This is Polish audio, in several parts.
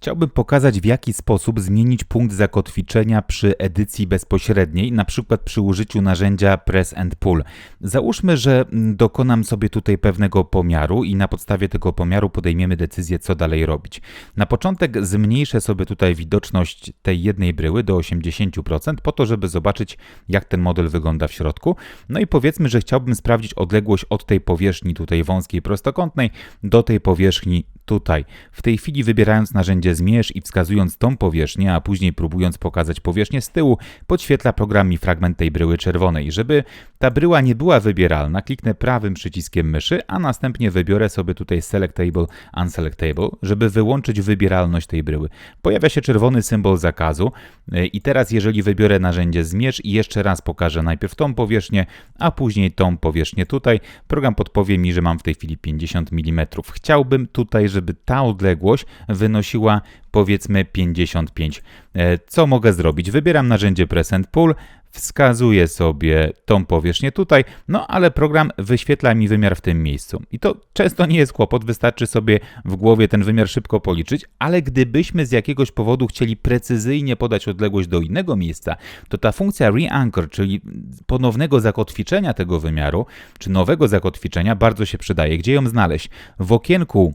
Chciałbym pokazać, w jaki sposób zmienić punkt zakotwiczenia przy edycji bezpośredniej, na przykład przy użyciu narzędzia Press and Pull. Załóżmy, że dokonam sobie tutaj pewnego pomiaru i na podstawie tego pomiaru podejmiemy decyzję, co dalej robić. Na początek zmniejszę sobie tutaj widoczność tej jednej bryły do 80%, po to, żeby zobaczyć, jak ten model wygląda w środku. No i powiedzmy, że chciałbym sprawdzić odległość od tej powierzchni tutaj wąskiej prostokątnej do tej powierzchni tutaj. W tej chwili wybierając narzędzie zmierz i wskazując tą powierzchnię, a później próbując pokazać powierzchnię z tyłu, podświetla program mi fragment tej bryły czerwonej. Żeby ta bryła nie była wybieralna, kliknę prawym przyciskiem myszy, a następnie wybiorę sobie tutaj Selectable, Unselectable, żeby wyłączyć wybieralność tej bryły. Pojawia się czerwony symbol zakazu e, i teraz jeżeli wybiorę narzędzie zmierz i jeszcze raz pokażę najpierw tą powierzchnię, a później tą powierzchnię tutaj, program podpowie mi, że mam w tej chwili 50 mm. Chciałbym tutaj, żeby ta odległość wynosiła powiedzmy 55. E, Co mogę zrobić? Wybieram narzędzie Press and Pull, wskazuję sobie tą powierzchnię tutaj, no ale program wyświetla mi wymiar w tym miejscu. I to często nie jest kłopot, wystarczy sobie w głowie ten wymiar szybko policzyć, ale gdybyśmy z jakiegoś powodu chcieli precyzyjnie podać odległość do innego miejsca, to ta funkcja reanchor, czyli ponownego zakotwiczenia tego wymiaru, czy nowego zakotwiczenia bardzo się przydaje. Gdzie ją znaleźć? W okienku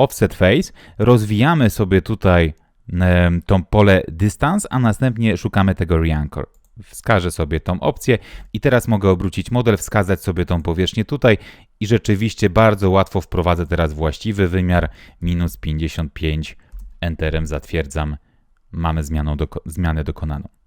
offset face, rozwijamy sobie tutaj e, tą pole dystans, a następnie szukamy tego reanchor. Wskażę sobie tą opcję i teraz mogę obrócić model, wskazać sobie tą powierzchnię tutaj i rzeczywiście bardzo łatwo wprowadzę teraz właściwy wymiar minus 55. Enterem zatwierdzam. Mamy zmianę, doko zmianę dokonaną.